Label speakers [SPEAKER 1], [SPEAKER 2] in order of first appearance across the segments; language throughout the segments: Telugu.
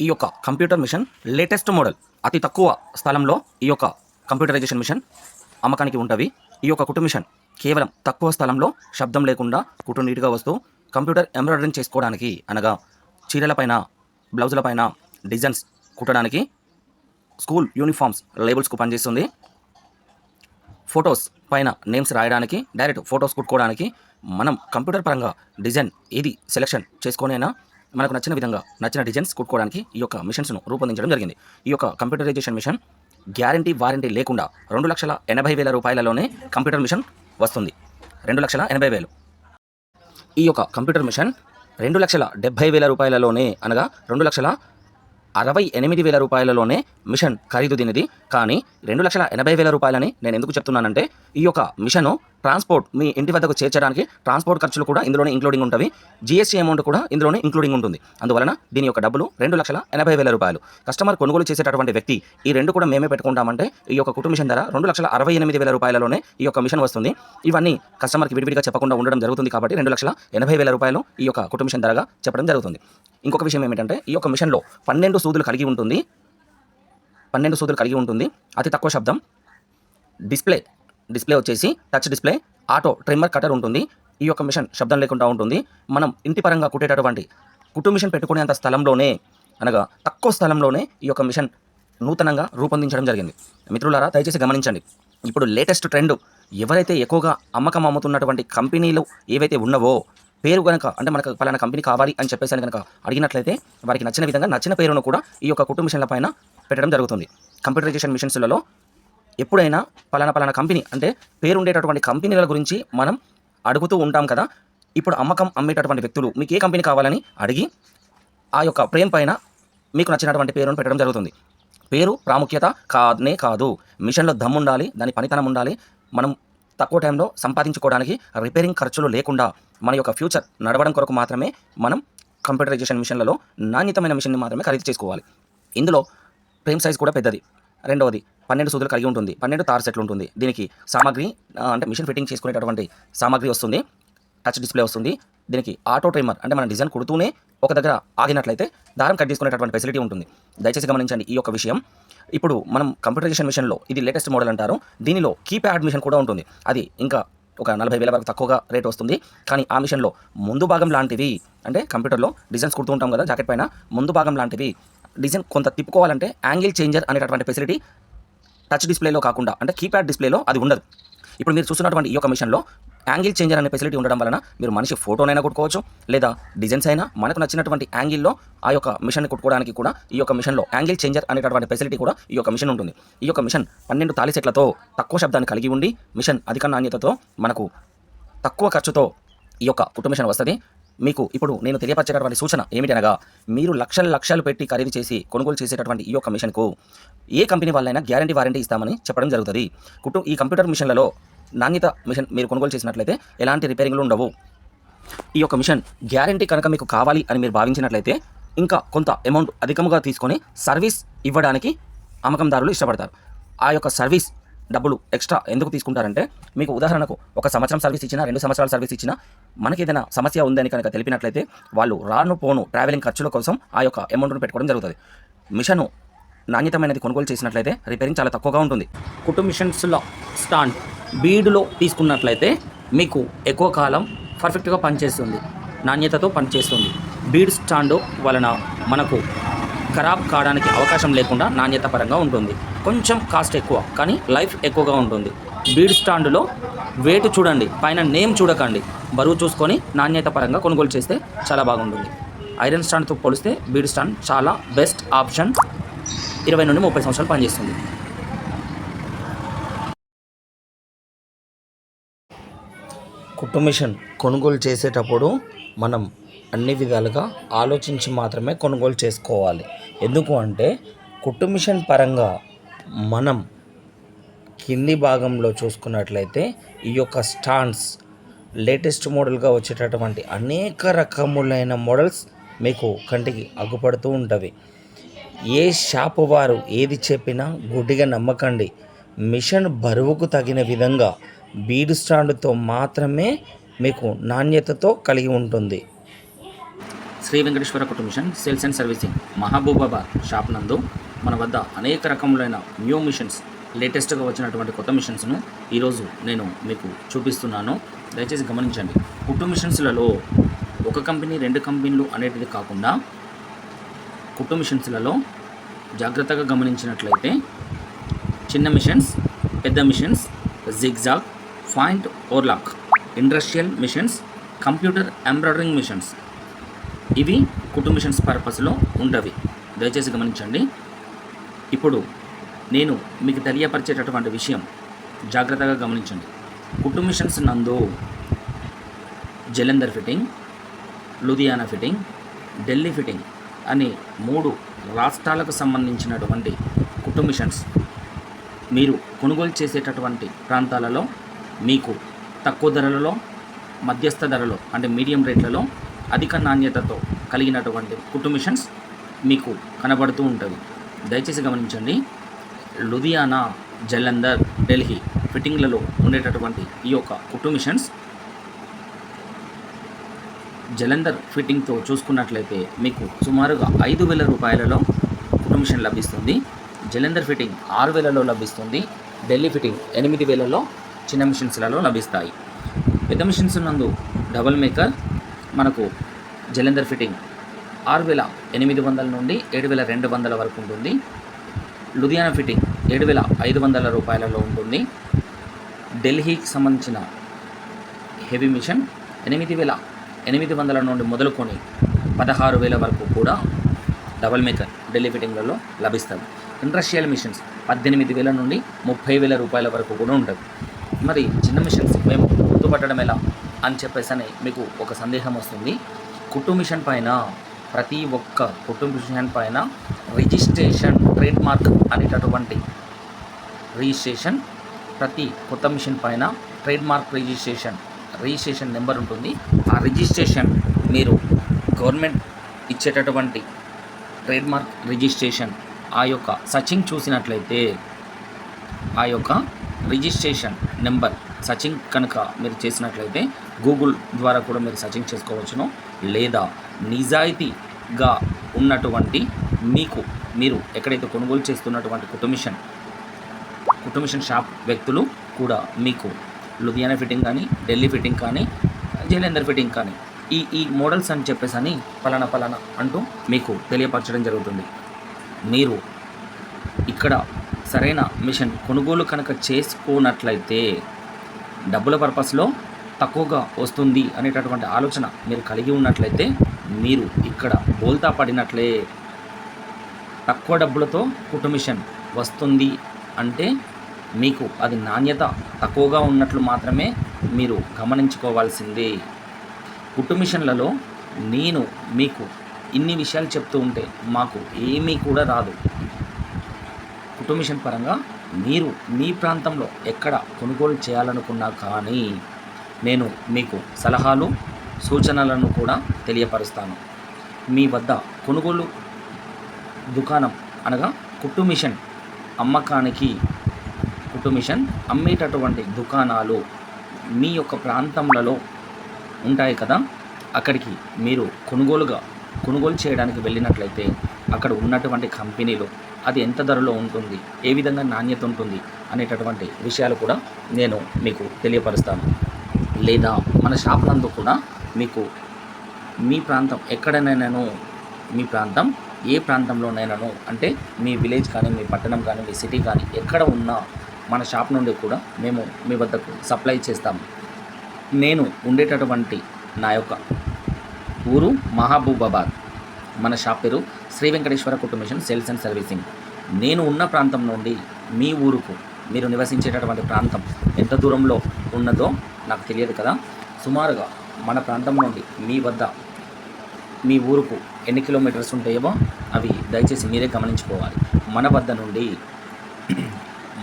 [SPEAKER 1] ఈ యొక్క కంప్యూటర్ మిషన్ లేటెస్ట్ మోడల్ అతి తక్కువ స్థలంలో ఈ యొక్క కంప్యూటరైజేషన్ మిషన్ అమ్మకానికి ఉంటవి ఈ యొక్క కుట్టు మిషన్ కేవలం తక్కువ స్థలంలో శబ్దం లేకుండా కుట్టు నీట్గా వస్తూ కంప్యూటర్ ఎంబ్రాయిడరింగ్ చేసుకోవడానికి అనగా చీరలపైన బ్లౌజులపైన డిజైన్స్ కుట్టడానికి స్కూల్ యూనిఫామ్స్ లేబుల్స్కు పనిచేస్తుంది. ఫొటోస్ పైన నేమ్స్ రాయడానికి డైరెక్ట్ ఫొటోస్ కుట్టుకోవడానికి మనం కంప్యూటర్ పరంగా డిజైన్ ఏది సెలెక్షన్ చేసుకొనైనా మనకు నచ్చిన విధంగా నచ్చిన డిజైన్స్ కుట్టుకోవడానికి ఈ యొక్క మిషన్స్ను రూపొందించడం జరిగింది. ఈ యొక్క కంప్యూటరైజేషన్ మిషన్ గ్యారంటీ వారంటీ లేకుండా రెండు లక్షల ఎనభై వేల రూపాయలలోనే కంప్యూటర్ మిషన్ వస్తుంది. రెండు లక్షల ఎనభై వేలు. ఈ యొక్క కంప్యూటర్ మిషన్ రెండు లక్షల డెబ్భై వేల రూపాయలలోనే అనగా రెండు లక్షల అరవై ఎనిమిది వేల రూపాయలలోనే మిషన్ ఖరీదు దీనిది. కానీ రెండు లక్షల ఎనభై వేల రూపాయలని నేను ఎందుకు చెప్తున్నానంటే ఈ యొక్క మిషను ట్రాన్స్పోర్ట్ మీ ఇంటి వద్దకు చేర్చడానికి ట్రాన్స్పోర్ట్ ఖర్చులు కూడా ఇందులోనే ఇంక్లూడింగ్ ఉంటుంది జిఎస్టీ అమౌంట్ కూడా ఇందులోనే ఇంక్లూడింగ్ ఉంటుంది. అందువలన దీని యొక్క డబ్బులు రెండు లక్షల ఎనభై వేల రూపాయలు. కస్టమర్ కొనుగోలు చేసేటటువంటి వ్యక్తి ఈ రెండు కూడా మేమే పెట్టుకుంటామంటే ఈ యొక్క కుటుంబ మిషన్ ధర రెండు లక్షల అరవై ఎనిమిది వేల రూపాయలలోనే ఈ యొక్క మిషన్ వస్తుంది. ఇవన్నీ కస్టమర్కి విడివిడిగా చెప్పకుండా ఉండడం జరుగుతుంది కాబట్టి రెండు లక్షల ఎనభై వేల రూపాయలు ఈ యొక్క కుటుంబ మిషన్ ధరగా చెప్పడం జరుగుతుంది. ఇంకొక విషయం ఏమిటంటే ఈ యొక్క మిషన్లో పన్నెండు సూదులు కలిగి ఉంటుంది. పన్నెండు సూదులు కలిగి ఉంటుంది. అతి తక్కువ శబ్దం. డిస్ప్లే డిస్ప్లే వచ్చేసి touch display auto trimmer cutter ఉంటుంది. ఈ యొక్క మిషన్ శబ్దం లేకుండా ఉంటుంది. మనం ఇంటి పరంగా కుట్టేటటువంటి కుట్టు మిషన్ పెట్టుకునేంత స్థలంలోనే అనగా తక్కువ స్థలంలోనే ఈ యొక్క మిషన్ నూతనంగా రూపొందించడం జరిగింది. మిత్రులారా దయచేసి గమనించండి. ఇప్పుడు లేటెస్ట్ ట్రెండ్ ఎవరైతే ఎక్కువగా అమ్మకం అమ్ముతున్నటువంటి కంపెనీలు ఏవైతే ఉన్నవో పేరు కనుక అంటే మనకు పలానా కంపెనీ కావాలి అని చెప్పేసి కనుక అడిగినట్లయితే వారికి నచ్చిన విధంగా నచ్చిన పేరును కూడా ఈ యొక్క కుటుంబ మిషన్ల పైన పెట్టడం జరుగుతుంది. కంప్యూటరైజేషన్ మిషన్స్లలో ఎప్పుడైనా పలానా పలానా కంపెనీ అంటే పేరు ఉండేటటువంటి కంపెనీల గురించి మనం అడుగుతూ ఉంటాం కదా. ఇప్పుడు అమ్మకం అమ్మేటటువంటి వ్యక్తులు మీకు ఏ కంపెనీ కావాలని అడిగి ఆ యొక్క ప్రేమ్ పైన మీకు నచ్చినటువంటి పేరును పెట్టడం జరుగుతుంది. పేరు ప్రాముఖ్యత కాదనే కాదు. మిషన్లో దమ్ ఉండాలి దాని పనితనం ఉండాలి. మనం తక్కువ టైంలో సంపాదించుకోవడానికి రిపేరింగ్ ఖర్చులు లేకుండా మన యొక్క ఫ్యూచర్ నడవడం కొరకు మాత్రమే మనం కంప్యూటరైజేషన్ మిషన్లలో నాణ్యతమైన మిషన్ని మాత్రమే ఖరీదు చేసుకోవాలి. ఇందులో ఫ్రేమ్ సైజ్ కూడా పెద్దది. రెండవది పన్నెండు సూదులు కలిగి ఉంటుంది. పన్నెండు తార్ సెట్లు ఉంటుంది. దీనికి సామాగ్రి అంటే మిషన్ ఫిట్టింగ్ చేసుకునేటటువంటి సామాగ్రి వస్తుంది. టచ్ డిస్ప్లే వస్తుంది. దీనికి ఆటో ట్రిమ్మర్ అంటే మన డిజైన్ కుడుతూనే ఒక దగ్గర ఆగినట్లయితే దారం కట్ తీసుకునేటటువంటి ఫెసిలిటీ ఉంటుంది. దయచేసి గమనించండి ఈ యొక్క విషయం. ఇప్పుడు మనం కంప్యూటరైజేషన్ మిషన్లో ఇది లేటెస్ట్ మోడల్ అంటారు. దీనిలో కీప్యాడ్ మిషన్ కూడా ఉంటుంది. అది ఇంకా ఒక నలభై వేల వరకు తక్కువగా రేట్ వస్తుంది. కానీ ఆ మిషన్లో ముందు భాగం లాంటివి అంటే కంప్యూటర్లో డిజైన్స్ కుడుతూ ఉంటాం కదా జాకెట్ పైన ముందు భాగం లాంటివి డిజైన్ కొంత తిప్పుకోవాలంటే యాంగిల్ చేంజర్ అనేటటువంటి ఫెసిలిటీ టచ్ డిస్ప్లేలో కాకుండా అంటే కీప్యాడ్ డిస్ప్లేలో అది ఉండదు. ఇప్పుడు మీరు చూస్తున్నటువంటి ఈ యొక్క మిషన్లో యాంగిల్ చేంజర్ అనే ఫెసిలిటీ ఉండడం వలన మీరు మనిషి ఫోటోనైనా కుట్టుకోవచ్చు లేదా డిజైన్స్ అయినా మనకు నచ్చినటువంటి యాంగిల్లో ఆ యొక్క మిషన్ని కుట్టుకోవడానికి కూడా ఈ యొక్క మిషన్లో యాంగిల్ చేంజర్ అనేటటువంటి ఫెసిలిటీ కూడా ఈ యొక్క మిషన్ ఉంటుంది. ఈ యొక్క మిషన్ పన్నెండు తాలి సెట్లతో తక్కువ శబ్దాన్ని కలిగి ఉండి మిషన్ అధిక నాణ్యతతో మనకు తక్కువ ఖర్చుతో ఈ యొక్క కుట్టు మిషన్ వస్తుంది. మీకు ఇప్పుడు నేను తెలియపరచేటటువంటి సూచన ఏమిటనగా మీరు లక్షల లక్షలు పెట్టి ఖరీదు చేసి కొనుగోలు చేసేటటువంటి ఈ యొక్క మిషన్కు ఏ కంపెనీ వాళ్ళైనా గ్యారంటీ వారంటీ ఇస్తామని చెప్పడం జరుగుతుంది. కుటు ఈ కంప్యూటర్ మిషన్లలో నాణ్యత మిషన్ మీరు కొనుగోలు చేసినట్లయితే ఎలాంటి రిపేరింగ్లు ఉండవు. ఈ యొక్క మిషన్ గ్యారంటీ కనుక మీకు కావాలి అని మీరు భావించినట్లయితే ఇంకా కొంత అమౌంట్ అధికంగా తీసుకొని సర్వీస్ ఇవ్వడానికి అమ్మకందారులు ఇష్టపడతారు. ఆ యొక్క సర్వీస్ డబ్బులు ఎక్స్ట్రా ఎందుకు తీసుకుంటారంటే మీకు ఉదాహరణకు ఒక సంవత్సరం సర్వీస్ ఇచ్చినా రెండు సంవత్సరాల సర్వీస్ ఇచ్చినా మనకి ఏదైనా సమస్య ఉందని కనుక తెలిపినట్లయితే వాళ్ళు రాను పోను ట్రావెలింగ్ ఖర్చుల కోసం ఆ యొక్క అమౌంట్ను పెట్టుకోవడం జరుగుతుంది. మిషను నాణ్యతమైనది కొనుగోలు చేసినట్లయితే రిపేరింగ్ చాలా తక్కువగా ఉంటుంది. కుటుంబ మిషన్స్లో స్టాండ్ బీడులో తీసుకున్నట్లయితే మీకు ఎక్కువ కాలం పర్ఫెక్ట్గా పనిచేస్తుంది. నాణ్యతతో పనిచేస్తుంది. బీడ్ స్టాండ్ వలన మనకు ఖరాబ్ కావడానికి అవకాశం లేకుండా నాణ్యత పరంగా ఉంటుంది. కొంచెం కాస్ట్ ఎక్కువ కానీ లైఫ్ ఎక్కువగా ఉంటుంది. బీడ్ స్టాండ్లో వెయిట్ చూడండి పైన నేమ్ చూడకండి. బరువు చూసుకొని నాణ్యత పరంగా కొనుగోలు చేస్తే చాలా బాగుంటుంది. ఐరన్ స్టాండ్తో పోలిస్తే బీడ్ స్టాండ్ చాలా బెస్ట్ ఆప్షన్. ఇరవై నుండి ముప్పై సంవత్సరాలు పనిచేస్తుంది.
[SPEAKER 2] కుట్టు మిషన్ కొనుగోలు చేసేటప్పుడు మనం అన్ని విధాలుగా ఆలోచించి మాత్రమే కొనుగోలు చేసుకోవాలి. ఎందుకు అంటే కుట్టు మిషన్ పరంగా మనం కింది భాగంలో చూసుకున్నట్లయితే ఈ యొక్క స్టాండ్స్ లేటెస్ట్ మోడల్గా వచ్చేటటువంటి అనేక రకములైన మోడల్స్ మీకు కంటికి అగ్గుపడుతూ ఉంటవి. ఏ షాపు వారు ఏది చెప్పినా గుడ్డిగా నమ్మకండి. మిషన్ బరువుకు తగిన విధంగా బీడు స్టాండ్తో మాత్రమే మీకు నాణ్యతతో కలిగి ఉంటుంది.
[SPEAKER 1] Shri Venkateswara Kutumba machine sales and servicing Mahabubabad shop నందు మన వద్ద అనేక రకములైన న్యూ మిషన్స్ లేటెస్ట్గా వచ్చినటువంటి కొత్త మిషన్స్ను ఈరోజు నేను మీకు చూపిస్తున్నాను. దయచేసి గమనించండి. కుట్టు మిషన్స్లలో ఒక కంపెనీ రెండు కంపెనీలు అనేటిది కాకుండా కుట్టు మిషన్స్లలో జాగ్రత్తగా గమనించినట్లయితే చిన్న మిషన్స్ పెద్ద machines zigzag point overlock industrial machines computer embroidering machines ఇవి కుటుంబ మిషన్స్ పర్పస్లో ఉండవి. దయచేసి గమనించండి. ఇప్పుడు నేను మీకు తెలియపరిచేటటువంటి విషయం జాగ్రత్తగా గమనించండి. కుటుంబిషన్స్ నందు Jalandhar fitting Ludhiana fitting Delhi fitting అనే మూడు రాష్ట్రాలకు సంబంధించినటువంటి కుటుంబిషన్స్ మీరు కొనుగోలు చేసేటటువంటి ప్రాంతాలలో మీకు తక్కువ ధరలలో మధ్యస్థ ధరలో అంటే మీడియం రేట్లలో అధిక నాణ్యతతో కలిగినటువంటి కుటుంబిషన్స్ మీకు కనబడుతూ ఉంటుంది దయచేసి గమనించండి. లుధియానా జలంధర్ ఢిల్లీ ఫిట్టింగ్లలో ఉండేటటువంటి ఈ యొక్క కుట్టు మిషన్స్. జలంధర్ ఫిట్టింగ్తో చూసుకున్నట్లయితే మీకు సుమారుగా ఐదు వేల రూపాయలలో కుట్టు మిషన్ లభిస్తుంది. జలంధర్ ఫిట్టింగ్ ఆరు వేలలో లభిస్తుంది. ఢిల్లీ ఫిట్టింగ్ ఎనిమిది వేలలో చిన్న మిషన్స్లలో లభిస్తాయి. పెద్ద మిషన్స్ నందు డబల్ మేకర్ మనకు జలంధర్ ఫిట్టింగ్ ఆరు వేల ఎనిమిది వందల నుండి ఏడు వేల రెండు వందల వరకు ఉంటుంది. లుధియానా ఫిట్టింగ్ ఏడు వేల ఐదు వందల రూపాయలలో ఉంటుంది. ఢిల్లీకి సంబంధించిన హెవీ మిషన్ ఎనిమిది వేల ఎనిమిది వందల నుండి మొదలుకొని పదహారు వేల వరకు కూడా డబల్ మేకర్ ఢిల్లీ ఫిట్టింగ్లలో లభిస్తుంది ఇండస్ట్రియల్ మిషన్స్ పద్దెనిమిది వేల నుండి ముప్పై వేల రూపాయల వరకు కూడా ఉంటుంది మరి చిన్న మిషన్స్ మేము గుర్తుపట్టడం ఎలా అని చెప్పేసి అని మీకు ఒక సందేహం వస్తుంది. కుట్టు మిషన్ పైన ప్రతి ఒక్క కుటుంబ విషయాన్ని పైన రిజిస్ట్రేషన్ ట్రేడ్ మార్క్ అనేటటువంటి రిజిస్ట్రేషన్ ప్రతి కొత్త మిషన్ పైన trademark registration registration number ఉంటుంది. ఆ రిజిస్ట్రేషన్ మీరు గవర్నమెంట్ ఇచ్చేటటువంటి ట్రేడ్ మార్క్ రిజిస్ట్రేషన్ ఆ యొక్క సచింగ్ చూసినట్లయితే ఆ యొక్క రిజిస్ట్రేషన్ నెంబర్ సచింగ్ కనుక మీరు చేసినట్లయితే గూగుల్ ద్వారా కూడా మీరు సచింగ్ చేసుకోవచ్చును. లేదా నిజాయితీగా ఉన్నటువంటి మీకు మీరు ఎక్కడైతే కొనుగోలు చేస్తున్నటువంటి కుటుంబిషన్ కుటుంబిషన్ షాప్ వ్యక్తులు కూడా మీకు లుధియానా ఫిట్టింగ్ కానీ ఢిల్లీ ఫిట్టింగ్ కానీ జైలేందర్ ఫిట్టింగ్ కానీ ఈ ఈ మోడల్స్ అని చెప్పేసి అని పలానా పలానా అంటూ మీకు తెలియపరచడం జరుగుతుంది. మీరు ఇక్కడ సరైన మిషన్ కొనుగోలు కనుక చేసుకోనట్లయితే డబ్బుల పర్పస్లో తక్కువగా వస్తుంది అనేటటువంటి ఆలోచన మీరు కలిగి ఉన్నట్లయితే మీరు ఇక్కడ బోల్తా పడినట్లే తక్కువ డబ్బులతో కుటుంబిషన్ వస్తుంది అంటే మీకు అది నాణ్యత తక్కువగా ఉన్నట్లు మాత్రమే మీరు గమనించుకోవాల్సిందే. కుటుంబిషన్లలో నేను మీకు ఇన్ని విషయాలు చెప్తూ ఉంటే మాకు ఏమీ కూడా రాదు. కుటుంబిషన్ పరంగా మీరు మీ ప్రాంతంలో ఎక్కడ కొనుగోలు చేయాలనుకున్నా కానీ నేను మీకు సలహాలు సూచనలను కూడా తెలియపరుస్తాను. మీ వద్ద కొనుగోలు దుకాణం అనగా కుట్టు మిషన్ అమ్మకానికి కుట్టు మిషన్ అమ్మేటటువంటి దుకాణాలు మీ యొక్క ప్రాంతంలో ఉంటాయి కదా? అక్కడికి మీరు కొనుగోలుగా కొనుగోలు చేయడానికి వెళ్ళినట్లయితే అక్కడ ఉన్నటువంటి కంపెనీలు అది ఎంత ధరలో ఉంటుంది ఏ విధంగా నాణ్యత ఉంటుంది అనేటటువంటి విషయాలు కూడా నేను మీకు తెలియపరుస్తాను. లేదా మన షాప్ నందు కూడా మీకు మీ ప్రాంతం ఎక్కడనైనాను మీ ప్రాంతం ఏ ప్రాంతంలోనైనాను అంటే మీ విలేజ్ కానీ మీ పట్టణం కానీ మీ సిటీ కానీ ఎక్కడ ఉన్నా మన షాప్ నుండి కూడా మేము మీ వద్దకు సప్లై చేస్తాము. నేను ఉండేటటువంటి నా యొక్క ఊరు మహబూబాబాద్. మన షాప్ పేరు శ్రీ వెంకటేశ్వర కుటుంబిషన్ సేల్స్ అండ్ సర్వీసింగ్. నేను ఉన్న ప్రాంతం నుండి మీ ఊరుకు మీరు నివసించేటటువంటి ప్రాంతం ఎంత దూరంలో ఉన్నదో నాకు తెలియదు కదా. సుమారుగా మన ప్రాంతం నుండి మీ వద్ద మీ ఊరుకు ఎన్ని కిలోమీటర్స్ ఉంటాయేమో అవి దయచేసి మీరే గమనించుకోవాలి. మన వద్ద నుండి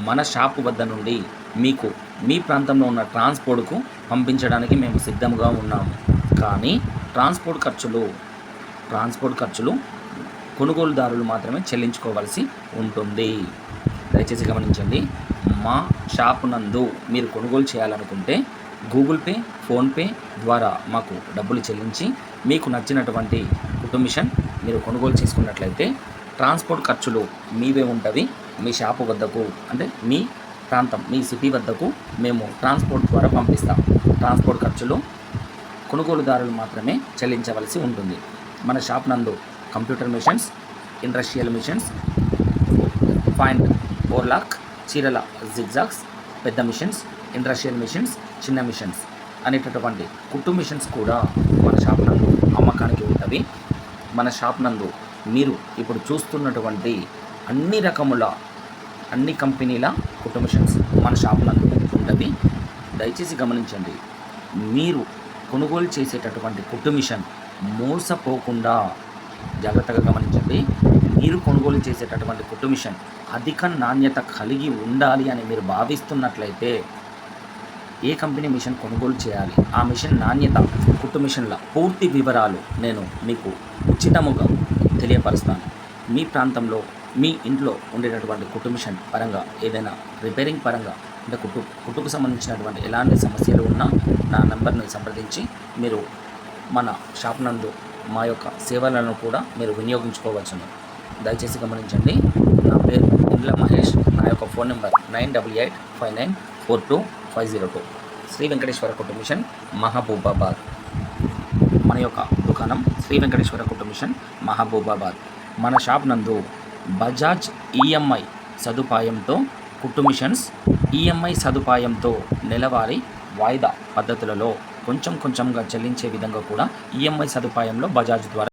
[SPEAKER 1] మన షాపు వద్ద నుండి మీకు మీ ప్రాంతంలో ఉన్న ట్రాన్స్పోర్ట్కు పంపించడానికి మేము సిద్ధంగా ఉన్నాము. కానీ ట్రాన్స్పోర్ట్ ఖర్చులు ట్రాన్స్పోర్ట్ ఖర్చులు కొనుగోలుదారులు మాత్రమే చెల్లించుకోవాల్సి ఉంటుంది. దయచేసి గమనించండి. మా షాప్ నందు మీరు కొనుగోలు చేయాలనుకుంటే గూగుల్ పే ఫోన్పే ద్వారా మాకు డబ్బులు చెల్లించి మీకు నచ్చినటువంటి కుటుంబిషన్ మీరు కొనుగోలు చేసుకున్నట్లయితే ట్రాన్స్పోర్ట్ ఖర్చులు మీవే ఉంటవి మీ షాపు వద్దకు అంటే మీ ప్రాంతం మీ సిటీ వద్దకు మేము ట్రాన్స్పోర్ట్ ద్వారా పంపిస్తాం. ట్రాన్స్పోర్ట్ ఖర్చులు కొనుగోలుదారులు మాత్రమే చెల్లించవలసి ఉంటుంది. మన షాప్ నందు computer machines industrial machines point lock చీరల జిగ్జాగ్స్ పెద్ద మిషన్స్ ఇండస్ట్రియల్ మిషన్స్ చిన్న మిషన్స్ అనేటటువంటి కుట్టు మిషన్స్ కూడా మన షాప్ నందు అమ్మకానికి ఉంటుంది మన షాప్ నందు మీరు ఇప్పుడు చూస్తున్నటువంటి అన్ని రకముల అన్ని కంపెనీల కుట్టు మిషన్స్ మన షాప్ నందు ఉంటుంది దయచేసి గమనించండి మీరు కొనుగోలు చేసేటటువంటి కుట్టు మిషన్ మోసపోకుండా జాగ్రత్తగా గమనించండి. మీరు కొనుగోలు చేసేటటువంటి కుట్టు మిషన్ అధిక నాణ్యత కలిగి ఉండాలి అని మీరు భావిస్తున్నట్లయితే ఏ కంపెనీ మిషన్ కొనుగోలు చేయాలి? ఆ మిషన్ నాణ్యత కుట్టు మిషన్ల పూర్తి వివరాలు నేను మీకు ఉచితముగా తెలియపరుస్తాను. మీ ప్రాంతంలో మీ ఇంట్లో ఉండేటటువంటి కుట్టు మిషన్ పరంగా ఏదైనా రిపేరింగ్ పరంగా అంటే కుట్టు కుట్టుకు సంబంధించినటువంటి ఎలాంటి సమస్యలు ఉన్నా నా నెంబర్ని సంప్రదించి మీరు మన షాప్ నందు మా యొక్క సేవలను కూడా మీరు వినియోగించుకోవచ్చును. దయచేసి గమనించండి. నా పేరు ఇండ్ల మహేష్. నా యొక్క phone number nine double eight five nine four two five zero two. Shri Venkateswara Kutumba machine Mahabubabad. మన యొక్క దుకాణం శ్రీ వెంకటేశ్వర కుటుంబ మిషన్ మహబూబాబాద్. మన షాప్ నందు బజాజ్ ఈఎంఐ సదుపాయంతో కుట్టు మిషన్స్ ఈఎంఐ సదుపాయంతో నెలవారీ వాయిదా పద్ధతులలో కొంచెం కొంచెంగా చెల్లించే విధంగా కూడా ఈఎంఐ సదుపాయంలో బజాజ్ ద్వారా